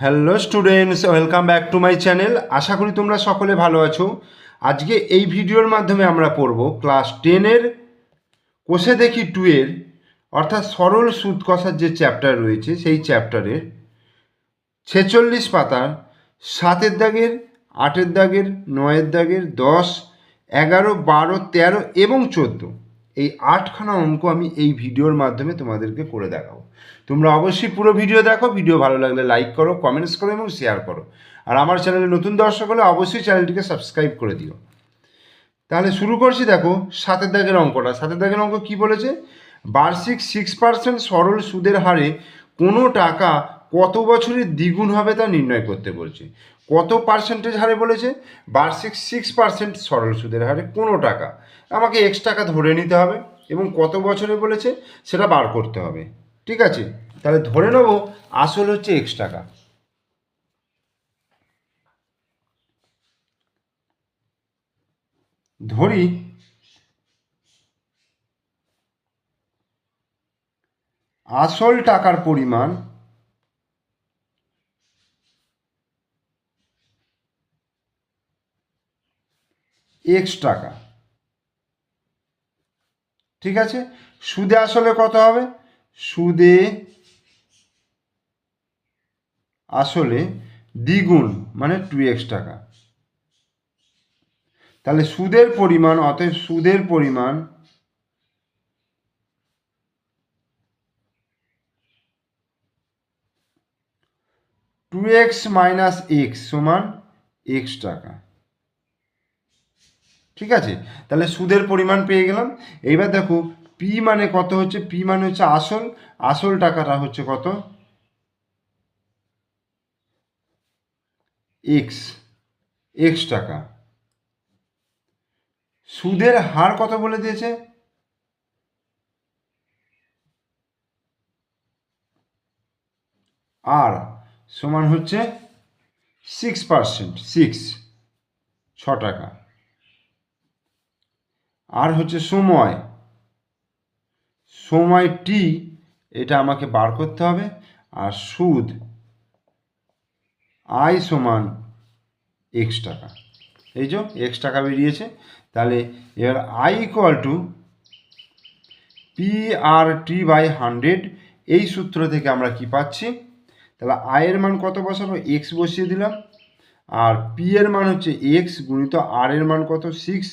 Hello students welcome back to my channel আশা করি তোমরা সকলে ভালো আছো। আজকে এই ভিডিওর মাধ্যমে আমরা পড়ব ক্লাস টেনের কোষে দেখি টু এর, অর্থাৎ সরল সুদ কষার যে চ্যাপ্টার রয়েছে, সেই চ্যাপ্টারের ছেচল্লিশ পাতার সাতের দাগের, আটের দাগের, নয়ের দাগের, দশ, এগারো, বারো, তেরো এবং চোদ্দ। এই আটখানা অঙ্ক আমি এই ভিডিওর মাধ্যমে তোমাদেরকে করে দেখাবো। তোমরা অবশ্যই পুরো ভিডিও দেখো, ভিডিও ভালো লাগলে লাইক করো কমেন্টস করো এবং শেয়ার করো। আর আমার চ্যানেলে নতুন দর্শক হলে অবশ্যই চ্যানেলটিকে সাবস্ক্রাইব করে দিও। তাহলে শুরু করছি, দেখো, সাতের দাগের অঙ্কটা। সাতের দাগের অঙ্ক কি বলেছে? বার্ষিক সিক্স পার্সেন্ট সরল সুদের হারে কোনো টাকা কত বছরের দ্বিগুণ হবে তা নির্ণয় করতে বলছে। কত পার্সেন্টেজ হারে বলেছে? বার্ষিক সিক্স পার্সেন্ট সরল সুদের হারে কোনো টাকা। আমাকে এক্স টাকা ধরে নিতে হবে এবং কত বছরে বলেছে? সেটা বার করতে হবে। ঠিক আছে? তাহলে ধরে নেব আসল হচ্ছে এক্স টাকা। ধরি আসল টাকার পরিমাণ এক্স টাকা। ঠিক আছে? সুদে আসলে কত হবে? সুদে আসলে দ্বিগুণ মানে টু এক্স টাকা। তাহলে সুদের পরিমাণ, অতএব সুদের পরিমাণ টু এক্স মাইনাস এক্স সমান এক্স টাকা। ঠিক আছে? তাহলে সুদের পরিমাণ পেয়ে গেলাম। এইবার দেখো পি মানে কত হচ্ছে? পি মানে হচ্ছে আসল। আসল টাকাটা হচ্ছে কত? এক্স এক্স টাকা। সুদের হার কত বলে দিয়েছে? আর সমান হচ্ছে সিক্স পার্সেন্ট সিক্স ছ টাকা। আর হচ্ছে সময়। সময় টি এটা আমাকে বার করতে হবে, আর সুদ আই সমান এক্স টাকা। এই যে এক্স টাকা বেরিয়েছে, তাহলে এবার I equal to P R T by hundred এই সূত্র থেকে আমরা কি পাচ্ছি? তাহলে আয়ের মান কত বসাবো? এক্স বসিয়ে দিলাম, আর পি এর মান হচ্ছে এক্স গুণিত আর এর মান কত? সিক্স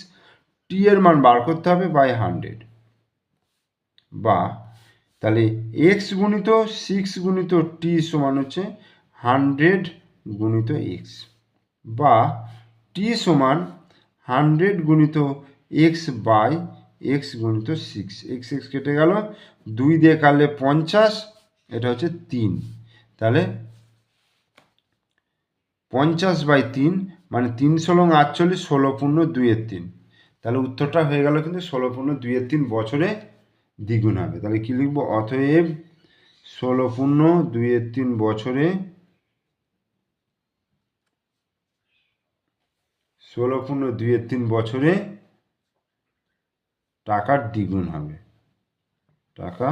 টি এর মান বার করতে হবে বাই হান্ড্রেড বা তাহলে এক্স গুণিত সিক্স গুণিত টি সমান হচ্ছে হান্ড্রেড গুণিত এক্স বা টি সমান হান্ড্রেড গুণিত এক্স বাই এক্স গুণিত সিক্স এক্স এক্স কেটে গেল, দুই দিয়ে কাটলে পঞ্চাশ, এটা হচ্ছে তিন। তাহলে পঞ্চাশ বাই তিন মানে তিন ষোলো আটচল্লিশ, ষোলো পূর্ণ দুইয়ের তিন। তাহলে উত্তরটা হয়ে গেল কিন্তু ষোলো পূর্ণ দুইয়ের তিন বছরে দ্বিগুণ হবে। তাহলে কী লিখব? অতএব ষোলো পূর্ণ দুইয়ের তিন বছরে ষোলো পূর্ণ দুইয়ের তিন বছরে টাকার দ্বিগুণ হবে। টাকা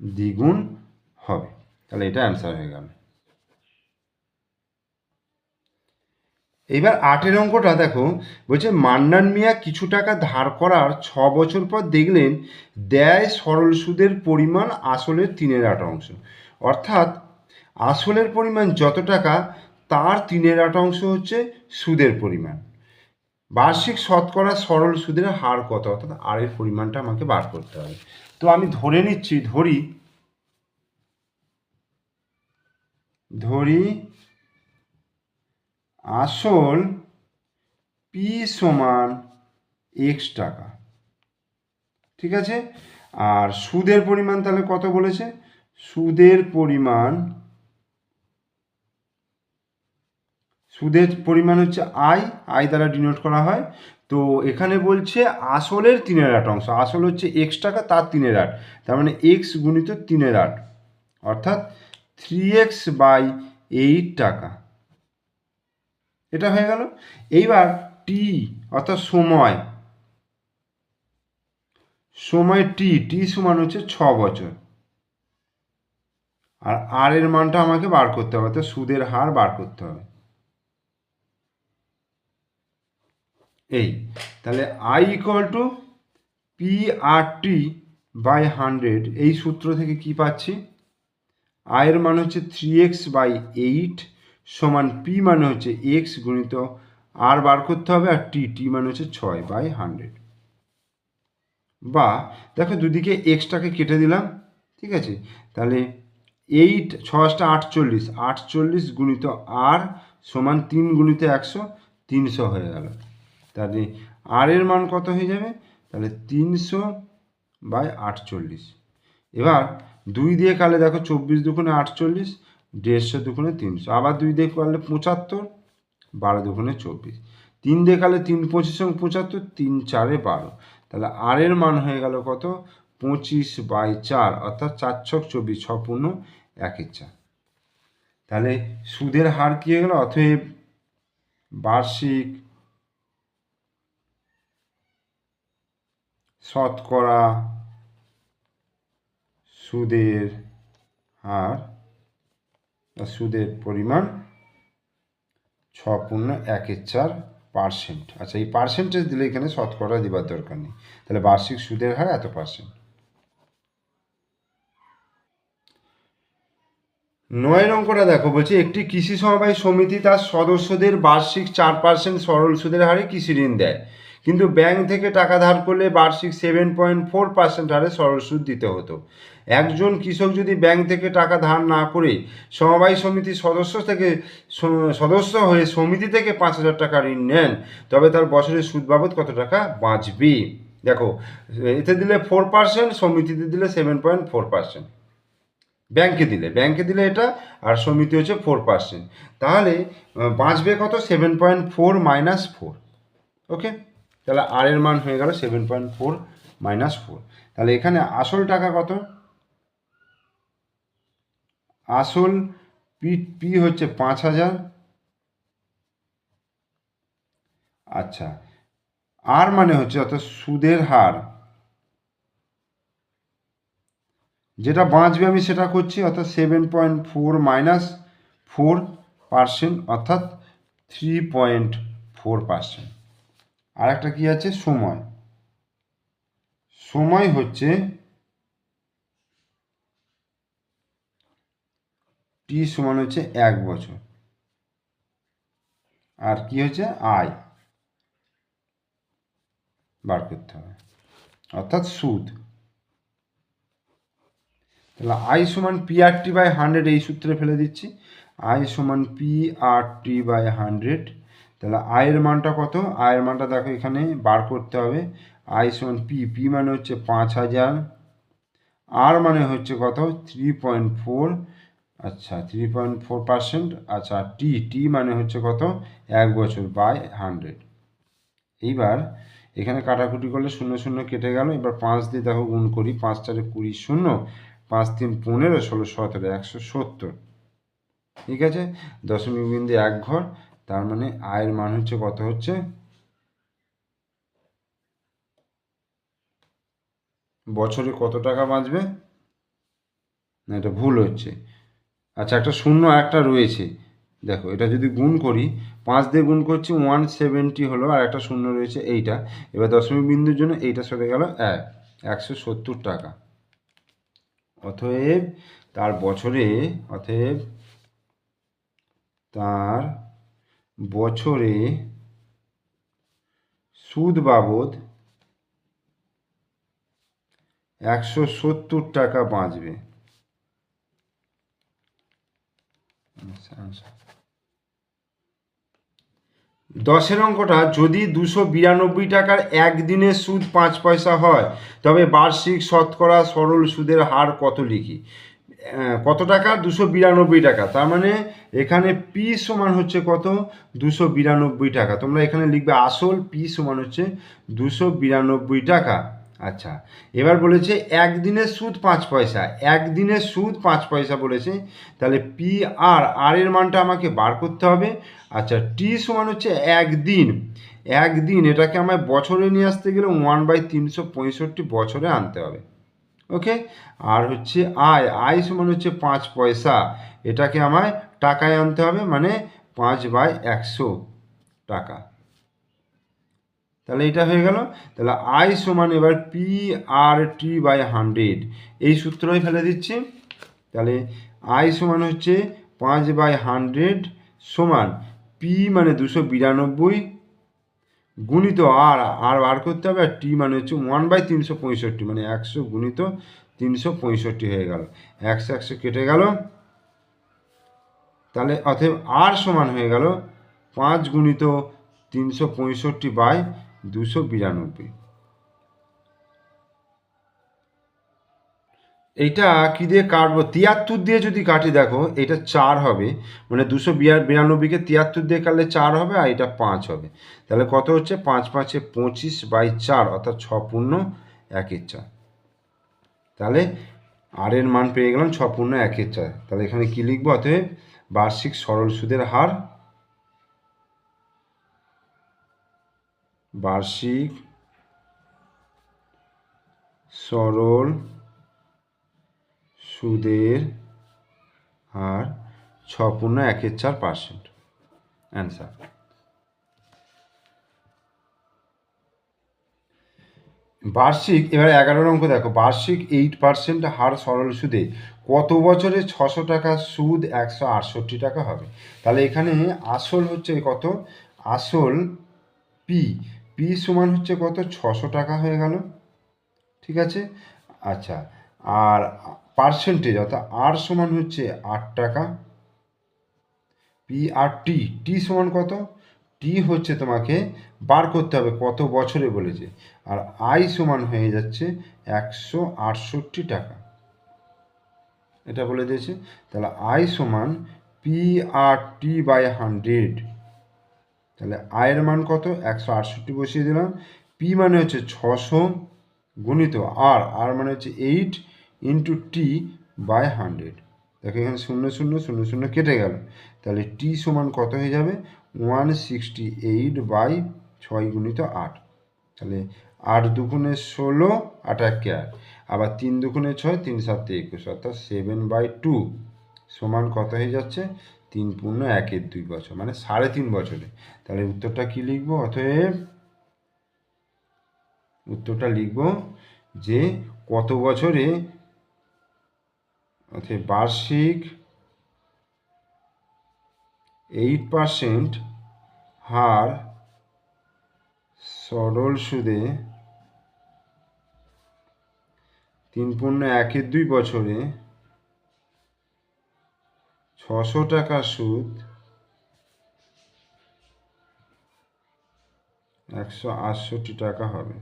দ্বিগুণ হবে। তাহলে এটা অ্যান্সার হয়ে গেল। এইবার আটের অঙ্কটা দেখো, বলছে, মান্নান মিয়া কিছু টাকা ধার করার ছ বছর পর দেখলেন দেয় সরল সুদের পরিমাণ আসলের তিনের আট অংশ। অর্থাৎ আসলের পরিমাণ যত টাকা, তার তিনের আট অংশ হচ্ছে সুদের পরিমাণ। বার্ষিক শতকরা সরল সুদের হার কত? অর্থাৎ আর এর পরিমাণটা আমাকে বার করতে হবে। তো আমি ধরে নিচ্ছি, ধরি ধরি আসল পি সমান এক্স টাকা। ঠিক আছে? আর সুদের পরিমাণ তাহলে কত বলেছে? সুদের পরিমাণ সুদের পরিমাণ হচ্ছে আই আই দ্বারা ডিনোট করা হয়। তো এখানে বলছে আসলের তিনের আট অংশ। আসল হচ্ছে এক্স টাকা, তার তিনের আট। তার মানে এক্স গুণিত তিনের আট। অর্থাৎ থ্রি এক্স বাই এইট টাকা। এটা হয়ে গেল। এইবার টি অর্থাৎ সময়। সময় টি টি সমান হচ্ছে ছ বছর। আর আর এর মানটা আমাকে বার করতে হবে, অর্থাৎ সুদের হার বার করতে হবে। এই, তাহলে I equal to P R T by hundred এই সূত্র থেকে কি পাচ্ছি? আয়ের মান হচ্ছে থ্রি এক্স বাই এইট সমান পি মানে হচ্ছে এক্স গুণিত আর বার করতে হবে আর টি টি মানে হচ্ছে ছয় বাই হান্ড্রেড বা দেখো দুদিকে এক্সটাকে কেটে দিলাম, ঠিক আছে? তাহলে এইট ছটা আটচল্লিশ আটচল্লিশ গুণিত আর সমান তিন গুণিত একশো, তিনশো হয়ে গেল। তাহলে আর এর মান কত হয়ে যাবে? তাহলে তিনশো বাই আটচল্লিশ। এবার দুই দিয়ে কালে দেখো চব্বিশ দুগুণে আটচল্লিশ দেড়শো দুগুণে তিনশো। আবার দুই দিয়ে কালে পঁচাত্তর, বারো দুগুণে চব্বিশ। তিন দিয়ে তিন পঁচিশ সঙ্গে পঁচাত্তর, তিন চারে বারো। তাহলে আরের মান হয়ে গেল কত? পঁচিশ বাই চার, অর্থাৎ চার ছক চব্বিশ, ছ পূর্ণ একের চার। তাহলে সুদের হার কী হয়ে গেল? অতএব বার্ষিক শতকরা সুদের হার সুদের পরিমাণ ছ পূর্ণ একের চার পার্সেন্ট আচ্ছা এই পার্সেন্টেজ দিলে এখানে শতকরা দেবার দরকার নেই। তাহলে বার্ষিক সুদের হার এত পার্সেন্ট নয় অঙ্কটা দেখো, বলছে একটি কৃষি সমবায় সমিতি তার সদস্যদের বার্ষিক চার পার্সেন্ট সরল সুদের হারে কৃষি ঋণ দেয়। কিন্তু ব্যাংক থেকে টাকা ধার করলে বার্ষিক সেভেন পয়েন্ট ফোর পার্সেন্ট হারে সরল সুদ দিতে হতো। একজন কৃষক যদি ব্যাংক থেকে টাকা ধার না করে সমবায় সমিতির সদস্য থেকে সদস্য হয়ে সমিতি থেকে পাঁচ হাজার টাকা ঋণ নেন, তবে তার বছরের সুদ বাবদ কত টাকা বাঁচবে? দেখো, এতে দিলে ফোর পার্সেন্ট সমিতিতে দিলে সেভেন পয়েন্ট ফোর পার্সেন্ট ব্যাংকে দিলে ব্যাংকে দিলে এটা, আর সমিতি হচ্ছে ফোর পার্সেন্ট তাহলে বাঁচবে কত? Seven point four minus four okay তাহলে আর এর মান হয়ে গেল seven point four minus four তাহলে এখানে আসল টাকা কত? আসল পি পি হচ্ছে পাঁচ হাজার। আচ্ছা আর মানে হচ্ছে অর্থাৎ সুদের হার। যেটা বাঁচবে আমি সেটা করছি, অর্থাৎ seven point four minus four percent অর্থাৎ থ্রি পয়েন্ট ফোর পার্সেন্ট আর একটা কী আছে? সময়। সময় হচ্ছে টি সমান হচ্ছে এক বছর। আর কি হচ্ছে? আয় বার করতে হবে। অর্থাৎ সুদ। তাহলে আই সমান P R T by hundred এই সূত্রে ফেলে দিচ্ছি। আই সমান P R T by hundred তাহলে আয়ের মানটা কত? আয়ের মানটা দেখো এখানে বার করতে হবে। আই সমান পি পি মানে হচ্ছে পাঁচ হাজার। আর মানে হচ্ছে কত? থ্রি পয়েন্ট ফোর আচ্ছা থ্রি পয়েন্ট ফোর পার্সেন্ট আচ্ছা টি টি মানে হচ্ছে কত? এক বছর বাই হান্ড্রেড এইবার এখানে কাটাকুটি করলে শূন্য শূন্য কেটে গেল। এবার পাঁচ দিয়ে দেখো গুণ করি। পাঁচ চারে কুড়ি শূন্য। পাঁচ তিন পনেরো, ষোলো, সতেরো, একশো সত্তর। ঠিক আছে? দশমিক বিন্দু এক ঘর। তার মানে আয়ের মান হচ্ছে কত হচ্ছে? বছরে কত টাকা বাঁচবে? না, এটা ভুল হচ্ছে। আচ্ছা একটা শূন্য একটা রয়েছে। দেখো, এটা যদি গুণ করি, পাঁচ দিয়ে গুণ করছি ওয়ান সেভেন্টি হলো, আর একটা শূন্য রয়েছে এইটা। এবার দশমিক বিন্দুর জন্য এইটা সরে গেল এক, একশো সত্তর টাকা। অতএব, তার বছরে, অতএব, তার বছরে সুদ বাবদ একশো সত্তর টাকা বাঁচবে। দশের অঙ্কটা, যদি দুশো বিরানব্বই টাকার একদিনের সুদ পাঁচ পয়সা হয়, তবে বার্ষিক শতকরা সরল সুদের হার কত লিখি? কত টাকা? দুশো বিরানব্বই টাকা। তার মানে এখানে পি সমান হচ্ছে কত? দুশো বিরানব্বই টাকা। তোমরা এখানে লিখবে আসল পি সমান হচ্ছে দুশো বিরানব্বই টাকা। আচ্ছা এবার বলেছে একদিনের সুদ পাঁচ পয়সা। একদিনের সুদ পাঁচ পয়সা বলেছে। তাহলে পি আর আর এর মানটা আমাকে বার করতে হবে। আচ্ছা টি সমান হচ্ছে একদিন। একদিন এটাকে আমায় বছরে নিয়ে আসতে গেলে ওয়ান বাই তিনশো পঁয়ষট্টি বছরে আনতে হবে। ওকে? আর হচ্ছে আয়। আয় সমান হচ্ছে পাঁচ পয়সা। এটাকে আমায় টাকায় আনতে হবে মানে পাঁচ বাই একশো টাকা। তাহলে এটা হয়ে গেল। তাহলে আই সমান এবার P R T by hundred. এই সূত্রই ফেলে দিচ্ছি। তাহলে আই সমান হচ্ছে পাঁচ বাই হান্ড্রেড সমান পি মানে দুশো বিরানব্বই গুণিত আর আর বার করতে হবে, আর টি মানে হচ্ছে ওয়ান বাই তিনশো পঁয়ষট্টি মানে একশো গুণিত তিনশো পঁয়ষট্টি হয়ে গেল। একশো একশো কেটে গেল। তাহলে অতএব আর সমান হয়ে গেল পাঁচ গুণিত তিনশো পঁয়ষট্টি বাই দুশো বিরানব্বই। এইটা কি দিয়ে কাটবো? তিয়াত্তর দিয়ে যদি কাটি, দেখো, এটা চার হবে। মানে দুশো বিরানব্বইকে তিয়াত্তর দিয়ে কাটলে চার হবে আর এটা পাঁচ হবে। তাহলে কত হচ্ছে? পাঁচ পাঁচে পঁচিশ বাই চার, অর্থাৎ ছ পূর্ণ একের চার। তাহলে আর এর মান পেয়ে গেলাম ছ পূর্ণ একের চার। তাহলে এখানে কি লিখব? অতএব বার্ষিক সরল সুদের হার বার্ষিক সরল সুদের হার ছ পূর্ণ একের চার পার্সেন্ট অ্যান্সার বার্ষিক, এবার এগারো অঙ্ক দেখো। বার্ষিক এইট পার্সেন্ট হার সরল সুদে কত বছরে ছশো টাকা সুদ একশো আটষট্টি টাকা হবে? তাহলে এখানে আসল হচ্ছে কত? আসল পি পি সমান হচ্ছে কত? ছশো টাকা হয়ে গেল। ঠিক আছে? আচ্ছা। আর পার্সেন্টেজ অর্থাৎ আর সমান হচ্ছে আট টাকা। পি আর টি টি সমান কত? টি হচ্ছে তোমাকে বার করতে হবে, কত বছরে বলেছে। আর আই সমান হয়ে যাচ্ছে একশো আটষট্টি টাকা। এটা বলে দিয়েছে। তাহলে আই সমান P R T by hundred তাহলে আয়ের মান কত? একশো আটষট্টি বসিয়ে দিলাম। পি মানে হচ্ছে ছশো গুণিত আর আর মানে হচ্ছে eight into T by hundred দেখো এখানে শূন্য শূন্য শূন্য শূন্য কেটে গেল। তাহলে টি সমান কত হয়ে যাবে? ওয়ান সিক্সটি এইট বাই ছয় গুণিত আট। তাহলে আট দুগুণে ষোলো, আট একে আট। আবার তিন দুগুণে ছয়, তিন সাতে একুশ, অর্থাৎ সেভেন বাই টু সমান কত হয়ে যাচ্ছে? তিন পূর্ণ একের দুই বছর মানে সাড়ে তিন বছরে। তাহলে উত্তরটা কি লিখব? অতএব উত্তরটা লিখব যে কত বছরে অর্থাৎ বার্ষিক এইট পারসেন্ট হার সরল সুদে তিন পূর্ণ একের দুই বছরে ছশো টাকা সুদ একশো আটষট্টি টাকা হবে।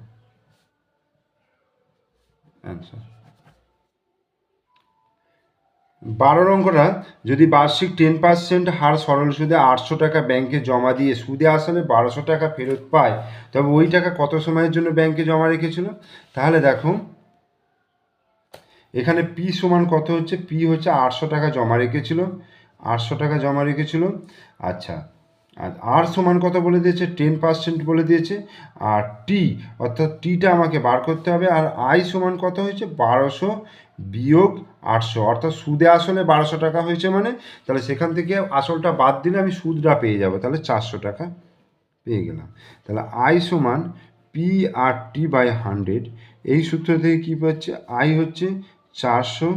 অ্যান্সার বারো অঙ্কটা যদি বার্ষিক টেন পার্সেন্ট হার সরল সুদে আটশো টাকা ব্যাংকে জমা দিয়ে সুদে আসলে বারোশো টাকা ফেরত পায়, তবে ওই টাকা কত সময়ের জন্য ব্যাংকে জমা রেখেছিল? তাহলে দেখো এখানে পি সমান কত হচ্ছে? পি হচ্ছে আটশো টাকা জমা রেখেছিল, আটশো টাকা জমা রেখেছিল আচ্ছা আর আর সমান কত বলে দিয়েছে? টেন পার্সেন্ট বলে দিয়েছে, আর টি অর্থাৎ টিটা আমাকে বার করতে হবে, আর আই সমান কত হয়েছে? বারোশো বিয়োগ আটশো। অর্থাৎ সুদে আসলে বারোশো টাকা হয়েছে মানে তাহলে সেখান থেকে আসলটা বাদ দিলে আমি সুদটা পেয়ে যাব। তাহলে চারশো টাকা পেয়ে গেলাম। তাহলে আই সমান P R T by hundred. এই সূত্র থেকে কী পাচ্ছে? আই হচ্ছে চারশো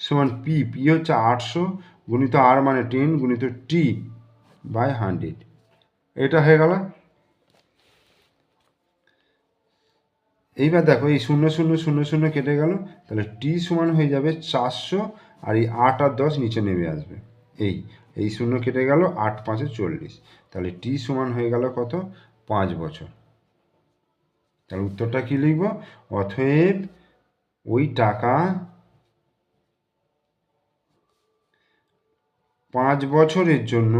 সমান পি। পি হচ্ছে আটশো গুণিত আর মানে টেন গুণিত টি বাই হান্ড্রেড। এটা হয়ে গেল এইবার দেখো, এই শূন্য শূন্য শূন্য শূন্য কেটে গেল, তাহলে টি সমান হয়ে যাবে চারশো, আর এই আট আর দশ নিচে নেমে আসবে। এই এই শূন্য কেটে গেল, আট পাঁচে চল্লিশ। তাহলে টি সমান হয়ে গেল কত? পাঁচ বছর। তাহলে উত্তরটা কী লিখব? অথব ওই টাকা পাঁচ বছরের জন্য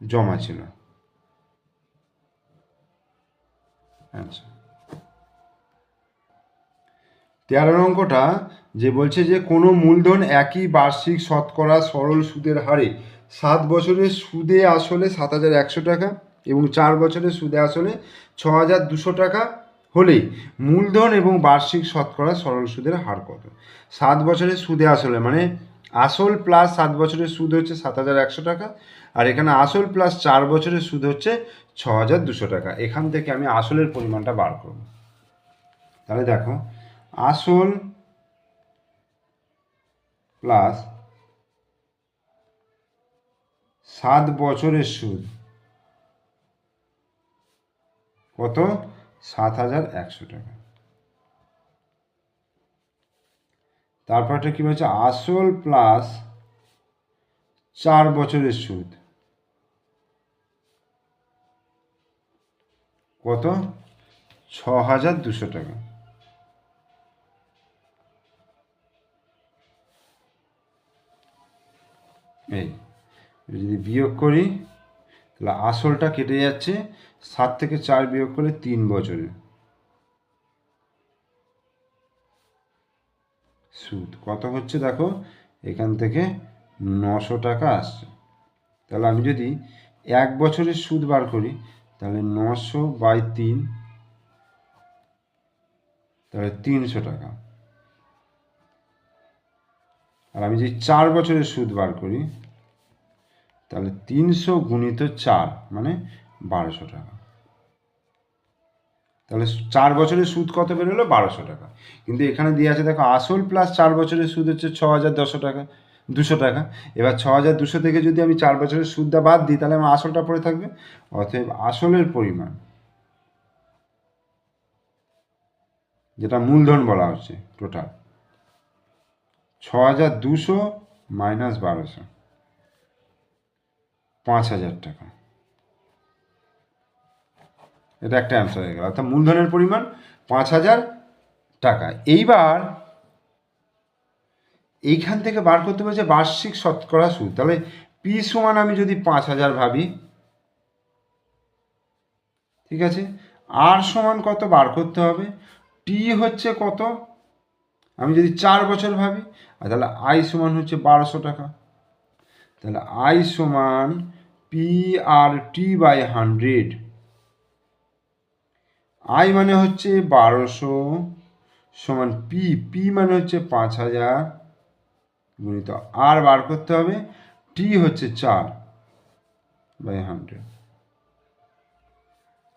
জমা ছিল। আচ্ছা তেরো অঙ্কটা যে বলছে যে কোনো মূলধন একই বার্ষিক শতকরা সরল সুদের হারে সাত বছরের সুদে আসলে সাত হাজার একশো টাকা এবং চার বছরের সুদে আসলে ছ হাজার দুশো টাকা হলে মূলধন এবং বার্ষিক শতকরা সরল সুদের হার কত? সাত বছরের সুদে আসলে মানে আসল প্লাস সাত বছরের সুদ হচ্ছে সাত হাজার একশো টাকা, আর এখানে আসল প্লাস চার বছরের সুদ হচ্ছে ছ হাজার দুশো টাকা। এখান থেকে আমি আসলের পরিমাণটা বার করব। তাহলে দেখো, আসল প্লাস সাত বছরের সুদ কত? সাত হাজার একশো টাকা। তারপরটা কী বলছে? আসল প্লাস চার বছরের সুদ। কত? ছ হাজার দুশো টাকা। এই, যদি বিয়োগ করি, তাহলে আসলটা কেটে যাচ্ছে, সাত থেকে চার বিয়োগ করে তিন বছরে সুদ। কত হচ্ছে দেখো? এখান থেকে নশো টাকা আসছে। তাহলে আমি যদি এক বছরের সুদ বার করি, তাহলে নশো বাই তিন, তাহলে তিনশো টাকা। আর আমি যদি চার বছরের সুদ বার করি, তাহলে তিনশো গুণিত চার মানে বারোশো টাকা। তাহলে চার বছরের সুদ কত বেরোলো? বারোশো টাকা। কিন্তু এখানে দিয়ে আছে, দেখো, আসল প্লাস চার বছরের সুদ হচ্ছে ছ হাজার দশশো টাকা, দুশো টাকা। এবার ছ হাজার দুশো থেকে যদি আমি চার বছরের সুদটা বাদ দিই, তাহলে আমার আসলটা পড়ে থাকবে? অতএব আসলের পরিমাণ, যেটা মূলধন বলা হচ্ছে টোটাল ছ হাজার দুশো মাইনাস বারোশো, পাঁচ হাজার টাকা। এটা একটা অ্যান্সার হয়ে গেল। অর্থাৎ মূলধনের পরিমাণ পাঁচ হাজার টাকা। এইবার এইখান থেকে বার করতে বলছে বার্ষিক শতকরা সুদ। তাহলে পি সমান আমি যদি পাঁচ হাজার ভাবি, ঠিক আছে? আর সমান কত বার করতে হবে? টি হচ্ছে কত? আমি যদি চার বছর ভাবি, আর তাহলে আই সমান হচ্ছে বারোশো টাকা। তাহলে আই সমান P R T by hundred I মানে হচ্ছে বারোশো সমান পি পি মানে হচ্ছে পাঁচ হাজার গুণিত আর বার করতে হবে টি হচ্ছে চার বাই হান্ড্রেড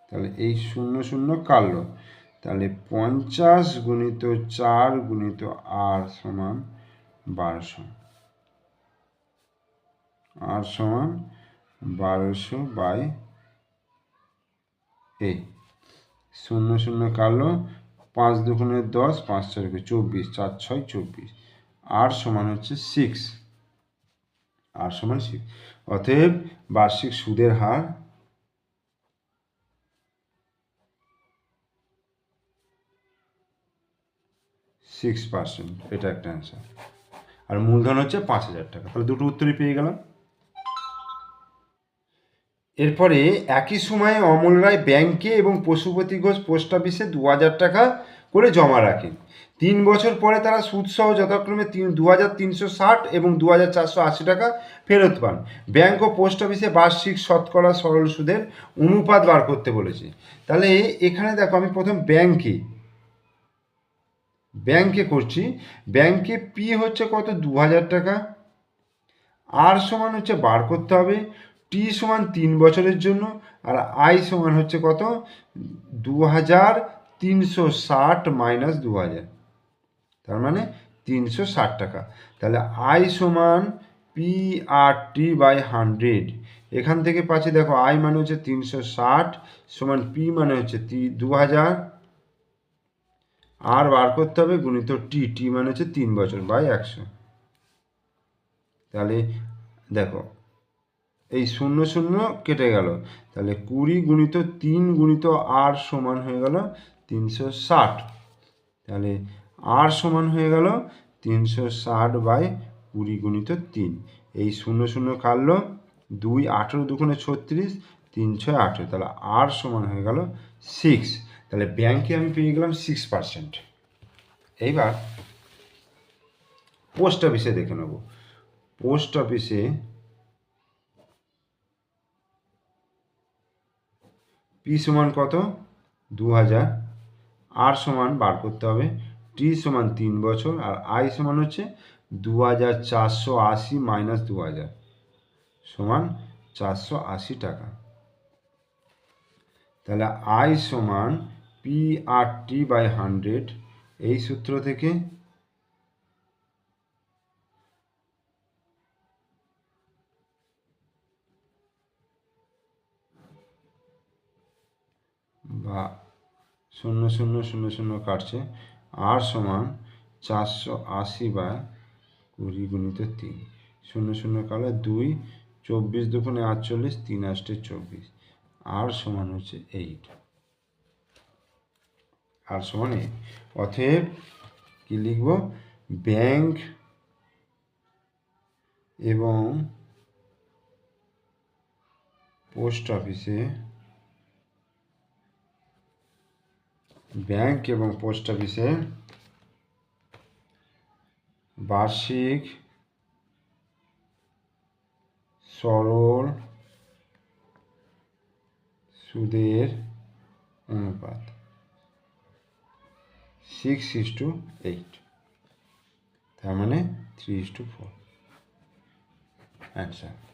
তাহলে এই শূন্য শূন্য কাটলো। তাহলে পঞ্চাশ গুণিত চার গুণিত আর সমান বারোশো। আর সমান বারোশো বাই এই শূন্য শূন্য কালো, পাঁচ দুগুণে দশ, পাঁচ ছয় চব্বিশ, চার ছয়, চব্বিশ। আর সমান হচ্ছে সিক্স আর সমান সিক্স অতএব বার্ষিক সুদের হার সিক্স পার্সেন্ট এটা একটা অ্যান্সার আর মূলধন হচ্ছে পাঁচ হাজার টাকা। তাহলে দুটো উত্তরই পেয়ে গেলাম। এরপরে একই সময়ে অমল রায় ব্যাংকে এবং পশুপতি ঘোষ পোস্ট অফিসে দু হাজার টাকা করে জমা রাখেন। তিন বছর পরে তারা সুদসহ যথাক্রমে তিন দু হাজার তিনশো ষাট এবং দু হাজার চারশো আশি টাকা ফেরত পান। ব্যাংক ও পোস্ট অফিসে বার্ষিক শতকরা সরল সুদের অনুপাত বার করতে বলেছে। তাহলে এখানে দেখো আমি প্রথম ব্যাংকে ব্যাংকে করছি। ব্যাংকে পি হচ্ছে কত? দু হাজার টাকা। আর সমান হচ্ছে বার করতে হবে। টি সমান তিন বছরের জন্য, আর আই সমান হচ্ছে কত? দু হাজার তিনশো ষাট মাইনাস দু হাজার তার মানে তিনশো ষাট টাকা। তাহলে আই সমান P R T by hundred এখান থেকে পাচ্ছি, দেখো আই মানে হচ্ছে তিনশো ষাট, সমান পি মানে হচ্ছে তি দু হাজার আর বার করতে হবে, গুণিত টি টি মানে হচ্ছে তিন বছর বাই একশো। তাহলে দেখো এই শূন্য শূন্য কেটে গেল। তাহলে কুড়ি গুণিত তিন গুণিত আর সমান হয়ে গেল তিনশো ষাট। তাহলে আর সমান হয়ে গেল তিনশো ষাট বাই কুড়ি গুণিত তিন। এই শূন্য শূন্য কাটলো দুই আঠেরো দুগুণে ছত্রিশ তিন ছয় আঠেরো তাহলে আর সমান হয়ে গেল সিক্স। তাহলে ব্যাংকে আমি পেয়ে গেলাম সিক্স পার্সেন্ট। এইবার পোস্ট অফিসে দেখে নেব। পোস্ট অফিসে পি সমান কত? দু হাজার আর সমান বার করতে হবে। টি সমান তিন বছর আর আই সমান হচ্ছে দু হাজার চারশো আশি মাইনাস দু হাজার সমান চারশো আশি টাকা। তাহলে আই সমান P R T by hundred এই সূত্র থেকে বা শূন্য শূন্য শূন্য শূন্য কাটছে। আর সমান চারশো আশি বা কুড়ি গুণিত তিন। শূন্য শূন্য কালে দুই, চব্বিশ দুগুণে আটচল্লিশ, তিন আষ্টে চব্বিশ। আর সমান হচ্ছে এইট আর সমান এইট অতএব কী লিখব? ব্যাংক এবং পোস্ট অফিসে ব্যাংক এবং পোস্ট অফিসে বার্ষিক সরল সুদের অনুপাত সিক্স ইস টু এইট তার মানে three is two four answer